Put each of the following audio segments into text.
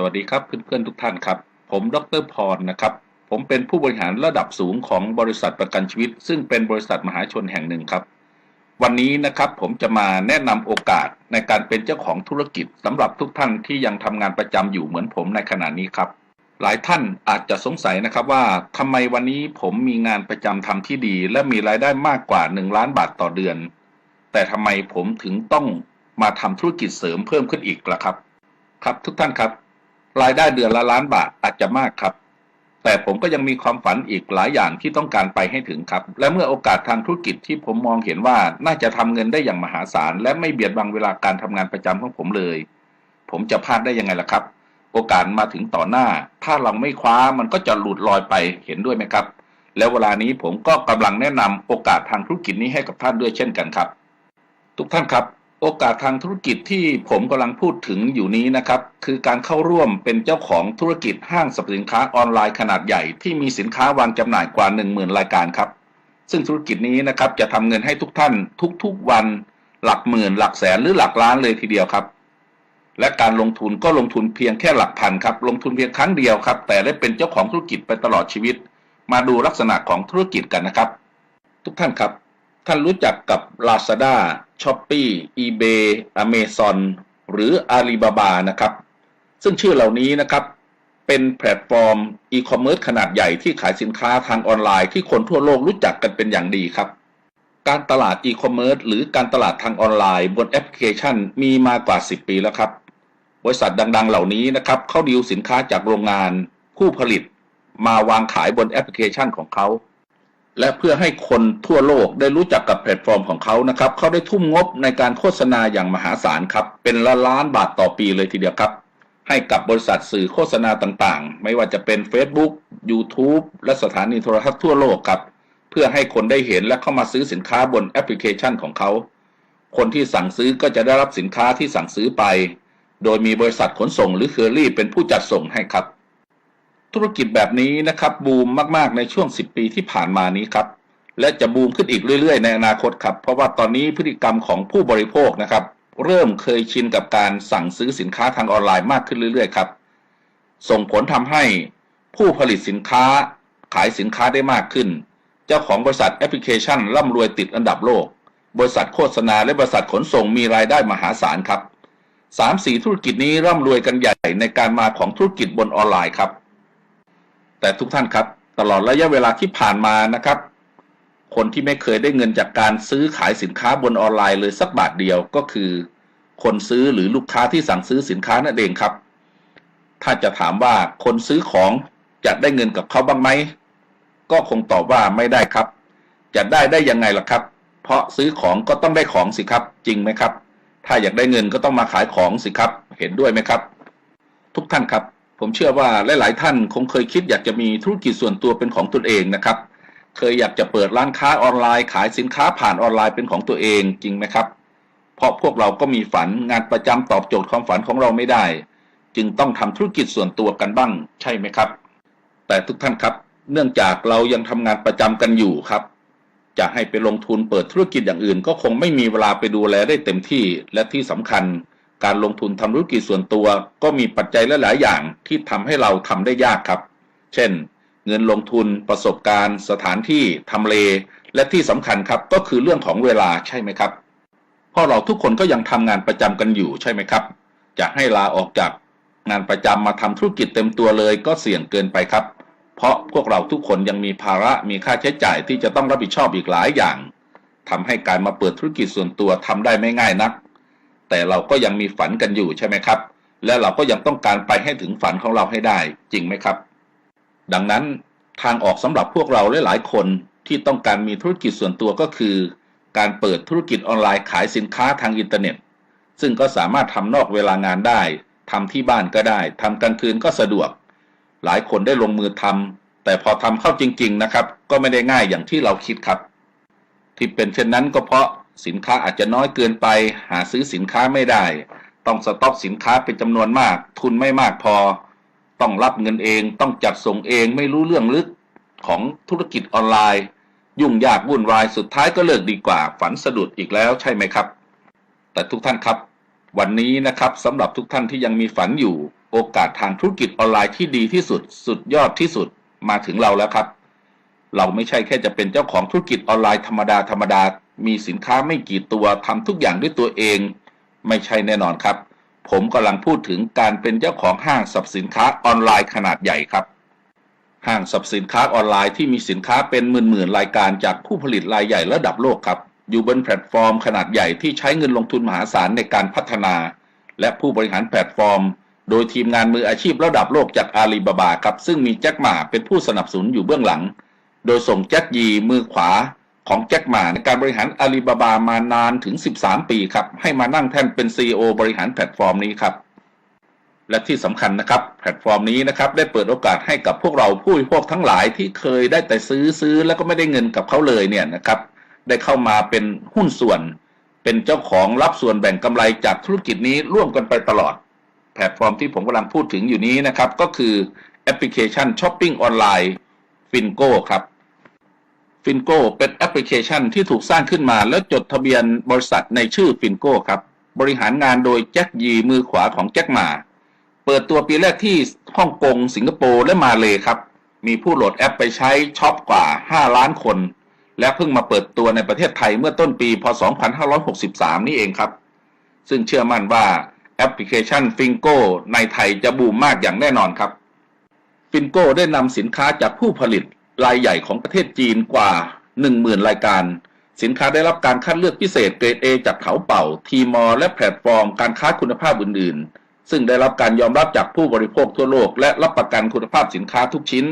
สวัสดีครับเพื่อนๆทุกท่านครับ ผมดรพรนะครับ ผมเป็นผู้บริหารระดับสูงของบริษัทประกันชีวิต ซึ่งเป็นบริษัทมหาชนแห่งหนึ่งครับ วันนี้นะครับผมจะมาแนะนำโอกาสในการเป็นเจ้าของธุรกิจสำหรับทุกท่านที่ยังทำงานประจำอยู่เหมือนผมในขณะนี้ครับ หลายท่านอาจจะสงสัยนะครับว่าทำไมวันนี้ผมมีงานประจำทำที่ดี และมีรายได้มากกว่า 1 ล้านบาทต่อเดือน แต่ทำไมผมถึงต้องมาทำธุรกิจเสริมเพิ่มขึ้นอีกล่ะครับ ครับทุกท่านครับ รายได้เดือนละล้านบาทอาจจะมากครับ แต่ผมก็ยังมีความฝันอีกหลายอย่างที่ต้องการไปให้ถึงครับ และเมื่อโอกาสทางธุรกิจที่ผมมองเห็นว่าน่าจะทำเงินได้อย่างมหาศาล และไม่เบียดบังเวลาการทำงานประจำของผมเลย ผมจะพลาดได้ยังไงล่ะครับ โอกาสมาถึงต่อหน้า ถ้าเราไม่คว้ามันก็จะหลุดลอยไปเห็นด้วยไหมครับ แล้วเวลานี้ผมก็กำลังแนะนำโอกาสทางธุรกิจนี้ให้กับท่านด้วยเช่นกันครับ ทุกท่านครับ โอกาสทางธุรกิจที่ผมกำลังพูดถึงอยู่นี้นะครับ คือการเข้าร่วมเป็นเจ้าของธุรกิจห้างสรรพสินค้าออนไลน์ขนาดใหญ่ที่มีสินค้าวางจำหน่ายกว่า 10,000 รายการครับ ซึ่งธุรกิจนี้นะครับจะทำเงินให้ทุกท่านทุกๆวัน หลักหมื่น หลักแสนหรือหลักล้านเลยทีเดียวครับ และการลงทุนก็ลงทุนเพียงแค่หลักพันครับ ลงทุนเพียงครั้งเดียวครับ แต่ได้เป็นเจ้าของธุรกิจไปตลอดชีวิต มาดูลักษณะของธุรกิจกันนะครับ ทุกท่านครับ ท่านรู้จักกับ Lazada, Shopee, eBay, Amazon หรือ Alibaba นะครับ ซึ่งชื่อเหล่านี้นะครับ เป็นแพลตฟอร์มอีคอมเมิร์ซขนาดใหญ่ที่ขายสินค้าทางออนไลน์ที่คนทั่วโลกรู้จักกันเป็นอย่างดีครับ การตลาดอีคอมเมิร์ซหรือการตลาดทางออนไลน์บนแอปพลิเคชันมีมากว่า 10 ปีแล้วครับ บริษัทดังๆ เหล่านี้นะครับเข้าดีลสินค้าจากโรงงาน ผู้ผลิต มาวางขายบนแอปพลิเคชันของเขา และเพื่อให้คนทั่วโลกได้รู้จักกับแพลตฟอร์มของเขานะครับ เขาได้ทุ่มงบในการโฆษณาอย่างมหาศาลครับ เป็นละล้านบาทต่อปีเลยทีเดียวครับ ให้กับบริษัทสื่อโฆษณาต่างๆ ไม่ว่าจะเป็น Facebook YouTube และสถานีโทรทัศน์ทั่วโลกครับ เพื่อให้คนได้เห็นและเข้ามาซื้อสินค้าบนแอปพลิเคชันของเขา คนที่สั่งซื้อก็จะได้รับสินค้าที่สั่งซื้อไป โดยมีบริษัทขนส่งหรือเคอรี่เป็นผู้จัดส่งให้ครับ ธุรกิจแบบนี้นะครับบูมมากๆในช่วง 10 ปีที่ผ่านมานี้ครับและจะบูมขึ้นอีกเรื่อยๆ ในอนาคตครับ เพราะว่าตอนนี้พฤติกรรมของผู้บริโภคนะครับ เริ่มเคยชินกับการสั่งซื้อสินค้าทางออนไลน์มากขึ้นเรื่อยๆ ครับ ส่งผลทำให้ผู้ผลิตสินค้าขายสินค้าได้มากขึ้น เจ้าของบริษัทแอปพลิเคชันร่ำรวยติดอันดับโลก บริษัทโฆษณาและบริษัทขนส่งมีรายได้มหาศาลครับสามสี่ธุรกิจนี้ร่ำรวยกันใหญ่ในการมาของธุรกิจบนออนไลน์ครับ แต่ทุกท่านครับ ตลอดระยะเวลาที่ผ่านมานะครับ คนที่ไม่เคยได้เงินจากการซื้อขายสินค้าบนออนไลน์เลยสักบาทเดียวก็คือ คนซื้อหรือลูกค้าที่สั่งซื้อสินค้านั่นเองครับ ถ้าจะถามว่าคนซื้อของจะได้เงินกับเขาบ้างไหมก็คงตอบว่าไม่ได้ครับ จะได้ได้ยังไงล่ะครับ เพราะซื้อของก็ต้องได้ของสิครับ จริงไหมครับ ถ้าอยากได้เงินก็ต้องมาขายของสิครับ เห็นด้วยไหมครับ ทุกท่านครับ ผมเชื่อว่าหลาย ๆ ท่านคงเคยคิดอยากจะมีธุรกิจส่วนตัวเป็นของตนเองนะครับ เคยอยากจะเปิดร้านค้าออนไลน์ ขายสินค้าผ่านออนไลน์เป็นของตัวเองจริงไหมครับ เพราะพวกเราก็มีฝันงานประจำตอบโจทย์ความฝันของเราไม่ได้ จึงต้องทำธุรกิจส่วนตัวกันบ้าง ใช่ไหมครับ แต่ทุกท่านครับ เนื่องจากเรายังทำงานประจำกันอยู่ครับ จะให้ไปลงทุนเปิดธุรกิจอย่างอื่น ก็คงไม่มีเวลาไปดูแลได้เต็มที่และที่สำคัญ การลงทุนทำธุรกิจส่วนตัว ก็มีปัจจัยหลาย ๆ อย่างที่ทำให้เราทำได้ยากครับ เช่น เงินลงทุนประสบการณ์ สถานที่ทำเล และที่สำคัญครับก็คือเรื่องของเวลาใช่ไหมครับเพราะเราทุกคนก็ยังทำงานประจำกันอยู่ใช่ไหมครับ จะให้ลาออกจากงานประจำมาทำธุรกิจเต็มตัวเลยก็เสี่ยงเกินไปครับ เพราะพวกเราทุกคนยังมีภาระมีค่าใช้จ่ายที่จะต้องรับผิดชอบอีกหลายอย่างทำให้การมาเปิดธุรกิจส่วนตัวทำได้ไม่ง่ายนัก แต่เราก็ยังมีฝันกันอยู่ใช่ไหมครับ และเราก็ยังต้องการไปให้ถึงฝันของเราให้ได้ จริงไหมครับ ดังนั้นทางออกสำหรับพวกเราหลายๆคนที่ต้องการมีธุรกิจส่วนตัวก็คือ การเปิดธุรกิจออนไลน์ขายสินค้าทางอินเทอร์เน็ต ซึ่งก็สามารถทำนอกเวลางานได้ทำที่บ้านก็ได้ทำกลางคืนก็สะดวก หลายคนได้ลงมือทำแต่พอทำเข้าจริง ๆ นะครับ ก็ไม่ได้ง่ายอย่างที่เราคิดครับ ที่เป็นเช่นนั้นก็เพราะ สินค้าอาจจะน้อยเกินไป หาซื้อสินค้าไม่ได้ ต้องสต็อกสินค้าเป็นจำนวนมาก ทุนไม่มากพอ ต้องรับเงินเอง ต้องจัดส่งเองไม่รู้เรื่องลึกของธุรกิจออนไลน์ ยุ่งยากวุ่นวายสุดท้ายก็เลิกดีกว่า ฝันสะดุดอีกแล้วใช่ไหมครับ แต่ทุกท่านครับ วันนี้นะครับสำหรับทุกท่านที่ยังมีฝันอยู่ โอกาสทางธุรกิจออนไลน์ที่ดีที่สุด สุดยอดที่สุดมาถึงเราแล้วครับ เราไม่ใช่แค่จะเป็นเจ้าของธุรกิจออนไลน์ธรรมดาธรรมดา มีสินค้าไม่กี่ตัวทำทุกอย่างด้วยตัวเอง ไม่ใช่แน่นอนครับ ผมกำลังพูดถึงการเป็นเจ้าของห้างสรรพสินค้าออนไลน์ขนาดใหญ่ครับ ห้างสรรพสินค้าออนไลน์ที่มีสินค้าเป็นหมื่นๆรายการจากผู้ผลิตรายใหญ่ระดับโลกครับ อยู่บนแพลตฟอร์มขนาดใหญ่ที่ใช้เงินลงทุนมหาศาลในการพัฒนา และผู้บริหารแพลตฟอร์ม โดยทีมงานมืออาชีพระดับโลกจากอาลีบาบาครับซึ่งมีแจ็คหมาเป็นผู้สนับสนุนอยู่เบื้องหลัง โดยส่งแจ็คยีมือขวา ของแจ็คหมาในการบริหารอาลีบาบามานานถึง 13 ปีครับ ให้มานั่งแท่นเป็น CEO บริหารแพลตฟอร์มนี้ครับ และที่สำคัญนะครับ แพลตฟอร์มนี้นะครับได้เปิดโอกาสให้กับพวกเราผู้บริโภคทั้งหลายที่เคยได้แต่ซื้อซื้อแล้วก็ไม่ได้เงินกับเขาเลยเนี่ยนะครับได้เข้ามาเป็นหุ้นส่วน เป็นเจ้าของรับส่วนแบ่งกำไรจากธุรกิจนี้ร่วมกันไปตลอด แพลตฟอร์มที่ผมกำลังพูดถึงอยู่นี้นะครับก็คือแอปพลิเคชันช้อปปิ้งออนไลน์ฟินโก้ครับ ฟินโก้เป็นแอปพลิเคชันที่ถูกสร้างขึ้นมาแล้วจดทะเบียนบริษัทในชื่อฟินโก้ครับ บริหารงานโดยแจ็คยีมือขวาของแจ็คหมา เปิดตัวปีแรกที่ฮ่องกง สิงคโปร์และมาเลยครับ มีผู้โหลดแอปไปใช้ช็อปกว่า 5 ล้านคน และเพิ่งมาเปิดตัวในประเทศไทยเมื่อต้นปีพศ 2563 นี่เองครับ ซึ่งเชื่อมั่นว่าแอปพลิเคชันฟิงโก้ในไทยจะบูมมากอย่างแน่นอนครับฟินโก้ได้นำสินค้าจากผู้ผลิต รายใหญ่ของประเทศจีนกว่า 10,000 รายการ สินค้าได้รับการคัดเลือกพิเศษเกรด A จากเขาเป่า ทีมอและแพลตฟอร์มการค้าคุณภาพอื่น ๆ ซึ่งได้รับการยอมรับจากผู้บริโภคทั่วโลก และรับประกันคุณภาพสินค้าทุกชิ้น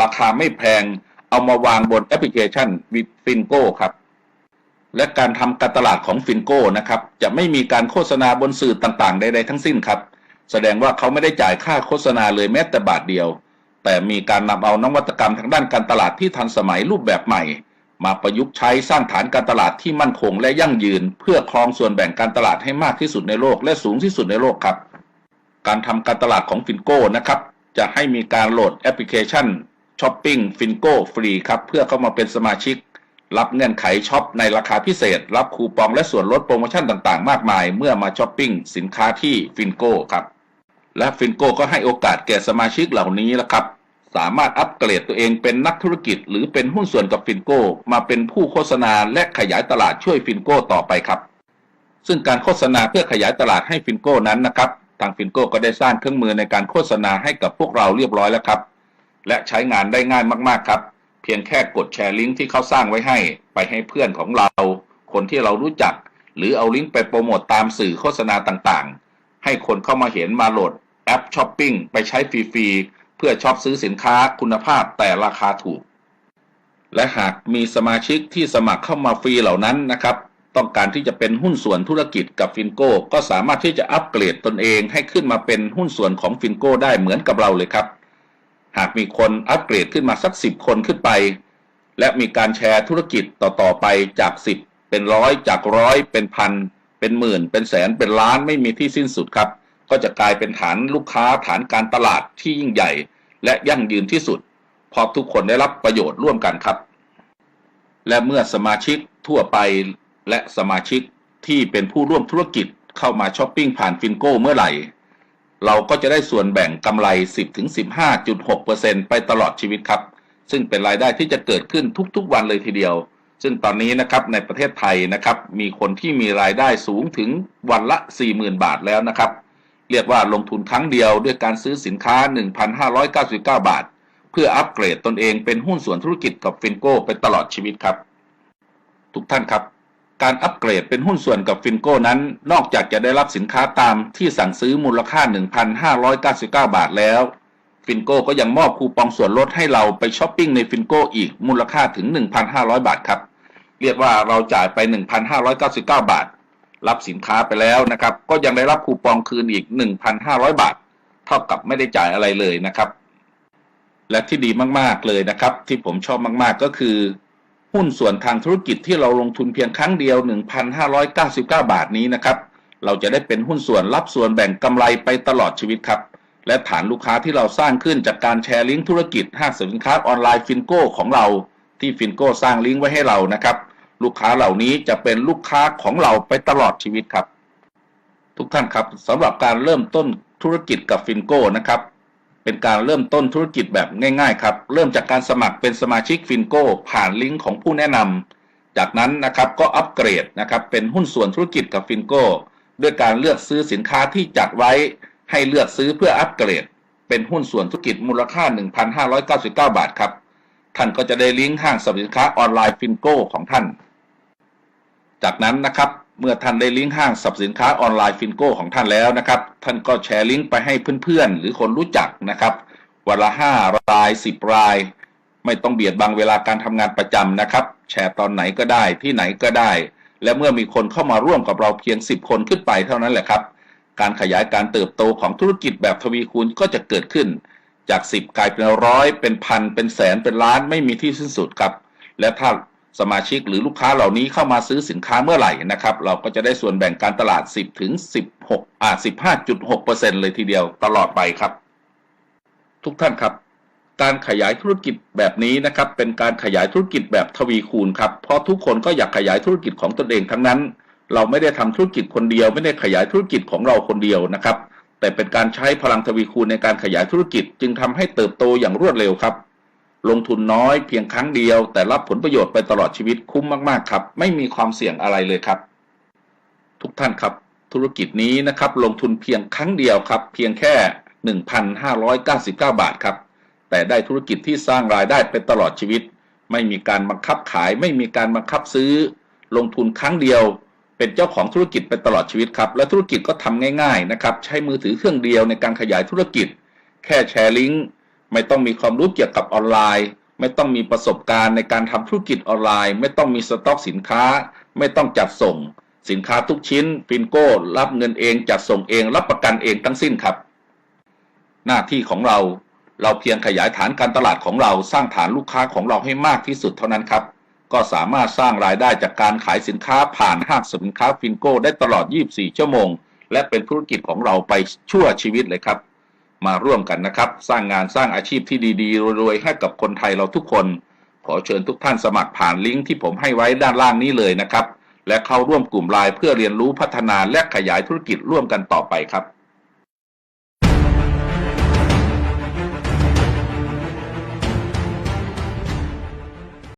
ราคาไม่แพง เอามาวางบนแอปพลิเคชันวิฟินโก้ครับและการทำการตลาดของฟินโก้นะครับ จะไม่มีการโฆษณาบนสื่อต่างๆ ใดๆทั้งสิ้นครับ แสดงว่าเขาไม่ได้จ่ายค่าโฆษณาเลยแม้แต่บาทเดียว แต่มีการนำเอานวัตกรรมทางด้านการตลาดที่ทันสมัยรูปแบบใหม่ มาประยุกต์ใช้สร้างฐานการตลาดที่มั่นคงและยั่งยืน เพื่อครองส่วนแบ่งการตลาดให้มากที่สุดในโลก และสูงที่สุดในโลกครับ การทำการตลาดของฟินโก้นะครับ จะให้มีการโหลดแอปพลิเคชันช้อปปิ้งฟินโก้ฟรีครับเพื่อเข้ามาเป็นสมาชิก รับเงื่อนไขช็อปในราคาพิเศษ รับคูปองและส่วนลดโปรโมชั่นต่างๆ มากมาย เมื่อมาช้อปปิ้งสินค้าที่ฟินโก้ครับและฟินโก้ก็ให้โอกาสแก่สมาชิกเหล่านี้ละครับ สามารถอัปเกรดตัวเองเป็นนักธุรกิจ หรือเป็นหุ้นส่วนกับฟินโก้มาเป็นผู้โฆษณาและขยายตลาดช่วยฟินโก้ต่อไปครับ ซึ่งการโฆษณาเพื่อขยายตลาดให้ฟินโก้นั้นนะครับ ทางฟินโก้ก็ได้สร้างเครื่องมือในการโฆษณาให้กับพวกเราเรียบร้อยแล้วครับ และใช้งานได้ง่ายมากๆครับ เพียงแค่กดแชร์ลิงก์ที่เขาสร้างไว้ให้ ไปให้เพื่อนของเรา คนที่เรารู้จัก หรือเอาลิงก์ไปโปรโมตตามสื่อโฆษณาต่างๆ ให้คนเข้ามาเห็นมาโหลดแอปช้อปปิ้งไปใช้ฟรีๆ พื่อช็อปซื้อสินค้าคุณภาพแต่ราคาถูก และหากมีสมาชิกที่สมัครเข้ามาฟรีเหล่านั้นนะครับ ต้องการที่จะเป็นหุ้นส่วนธุรกิจกับฟินโก้ก็สามารถที่จะอัปเกรดตนเองให้ขึ้นมาเป็นหุ้นส่วนของฟินโก้ได้เหมือนกับเราเลยครับ หากมีคนอัปเกรดขึ้นมาสักสิบคนขึ้นไป และมีการแชร์ธุรกิจต่อๆไปจากสิบเป็นร้อยจากร้อยเป็นพันเป็นหมื่น เป็นแสนเป็นล้านไม่มีที่สิ้นสุดครับก็จะกลายเป็นฐานลูกค้าฐานการตลาดที่ยิ่งใหญ่ และยั่งยืนที่สุดเพราะทุกคนได้รับประโยชน์ร่วมกันครับ และเมื่อสมาชิกทั่วไปและสมาชิกที่เป็นผู้ร่วมธุรกิจเข้ามาช้อปปิ้งผ่านฟินโก้เมื่อไหร่ เราก็จะได้ส่วนแบ่งกำไร 10-15.6%ไปตลอดชีวิตครับ ซึ่งเป็นรายได้ที่จะเกิดขึ้นทุกๆ วันเลยทีเดียว ซึ่งตอนนี้นะครับในประเทศไทยนะครับ มีคนที่มีรายได้สูงถึงวันละ 40,000 บาทแล้วนะครับ เรียกว่าลงทุนครั้งเดียวด้วยการซื้อสินค้า 1,599 บาท เพื่ออัปเกรดตนเองเป็นหุ้นส่วนธุรกิจกับฟินโก้ไปตลอดชีวิตครับ ทุกท่านครับ การอัปเกรดเป็นหุ้นส่วนกับฟินโก้นั้น นอกจากจะได้รับสินค้าตามที่สั่งซื้อมูลค่า 1,599 บาทแล้วฟินโก้ก็ยังมอบคูปองส่วนลดให้เราไปช้อปปิ้งในฟินโก้อีกมูลค่าถึง 1,500 บาทครับ เรียกว่าเราจ่ายไป 1,599 บาท รับสินค้าไปแล้วนะครับ ก็ยังได้รับคูปองคืนอีก 1,500 บาท เท่ากับไม่ได้จ่ายอะไรเลยนะครับ และที่ดีมากๆเลยนะครับ ที่ผมชอบมากๆก็คือ หุ้นส่วนทางธุรกิจที่เราลงทุนเพียงครั้งเดียว 1,599 บาทนี้นะครับ เราจะได้เป็นหุ้นส่วนรับส่วนแบ่งกำไรไปตลอดชีวิตครับ และฐานลูกค้าที่เราสร้างขึ้นจากการแชร์ลิงก์ธุรกิจห้างสินค้าออนไลน์ฟินโก้ของเราที่ฟินโก้สร้างลิงก์ไว้ให้เรานะครับ ลูกค้าเหล่านี้จะเป็นลูกค้าของเราไปตลอดชีวิตครับ ทุกท่านครับสำหรับการเริ่มต้นธุรกิจกับฟินโก้นะครับ เป็นการเริ่มต้นธุรกิจแบบง่าย ๆ ครับ เริ่มจากการสมัครเป็นสมาชิกฟินโก้ผ่านลิงก์ของผู้แนะนำจากนั้นนะครับก็อัปเกรดนะครับเป็นหุ้นส่วนธุรกิจกับฟินโก้ด้วยการเลือกซื้อสินค้าที่จัดไว้ ให้เลือกซื้อเพื่ออัปเกรด เป็นหุ้นส่วนธุรกิจมูลค่า 1,599 บาทครับ ท่านก็จะได้ลิงก์ห้างสรรพสินค้าออนไลน์ฟินโก้ของท่าน จากนั้นนะครับเมื่อท่านได้ลิงก์ห้างสรรพสินค้าออนไลน์ฟินโก้ของท่านแล้วนะครับ ท่านก็แชร์ลิงก์ไปให้เพื่อนๆ หรือคนรู้จักนะครับวันละห้ารายสิบราย ไม่ต้องเบียดบังเวลาการทำงานประจำนะครับ แชร์ตอนไหนก็ได้ที่ไหนก็ได้ และเมื่อมีคนเข้ามาร่วมกับเราเพียง 10 คนขึ้นไปเท่านั้นแหละครับ การขยายการเติบโตของธุรกิจแบบทวีคูณก็จะเกิดขึ้น จาก 10 กลายเป็นร้อยเป็นพันเป็นแสนเป็นล้านไม่มีที่สิ้นสุดครับ และถ้า สมาชิกหรือลูกค้าเหล่านี้เข้ามาซื้อสินค้าเมื่อไหร่นะครับ เราก็จะได้ส่วนแบ่งการตลาด 10ถึง16อ่า15.6%เลยทีเดียวตลอดไปครับ ทุกท่านครับ การขยายธุรกิจแบบนี้นะครับ เป็นการขยายธุรกิจแบบทวีคูณครับเพราะทุกคนก็อยากขยายธุรกิจของตนเองทั้งนั้น เราไม่ได้ทำธุรกิจคนเดียว ไม่ได้ขยายธุรกิจของเราคนเดียวนะครับ แต่เป็นการใช้พลังทวีคูณในการขยายธุรกิจ จึงทำให้เติบโตอย่างรวดเร็วครับ ลงทุนน้อยเพียงครั้งเดียว แต่รับผลประโยชน์ไปตลอดชีวิตคุ้มมาก ๆ ครับ ไม่มีความเสี่ยงอะไรเลยครับ ทุกท่านครับ ธุรกิจนี้นะครับ ลงทุนเพียงครั้งเดียวครับ เพียงแค่ 1,599 บาทครับ แต่ได้ธุรกิจที่สร้างรายได้เป็นตลอดชีวิต ไม่มีการบังคับขาย ไม่มีการบังคับซื้อ ลงทุนครั้งเดียว เป็นเจ้าของธุรกิจเป็นตลอดชีวิตครับ และธุรกิจก็ทำง่าย ๆ นะครับ ใช้มือถือเครื่องเดียวในการขยายธุรกิจ แค่แชร์ลิงก์ ไม่ต้องมีความรู้เกี่ยวกับออนไลน์ ไม่ต้องมีประสบการณ์ในการทำธุรกิจออนไลน์ ไม่ต้องมีสต็อกสินค้า ไม่ต้องจัดส่ง สินค้าทุกชิ้นฟินโก้ รับเงินเองจัดส่งเอง รับประกันเองทั้งสิ้นครับ หน้าที่ของเราเราเพียงขยายฐานการตลาดของเราสร้างฐานลูกค้าของเราให้มากที่สุดเท่านั้นครับ ก็สามารถสร้างรายได้จากการขายสินค้าผ่านห้างสินค้าฟินโก้ได้ตลอด 24 ชั่วโมง และเป็นธุรกิจของเราไปชั่วชีวิตเลยครับ มาร่วมกันนะครับ สร้างงานสร้างอาชีพที่ดีๆรวยๆให้กับคนไทยเราทุกคน ขอเชิญทุกท่านสมัครผ่านลิงก์ที่ผมให้ไว้ด้านล่างนี้เลยนะครับ และเข้าร่วมกลุ่มไลน์เพื่อเรียนรู้พัฒนาและขยายธุรกิจร่วมกันต่อไปครับ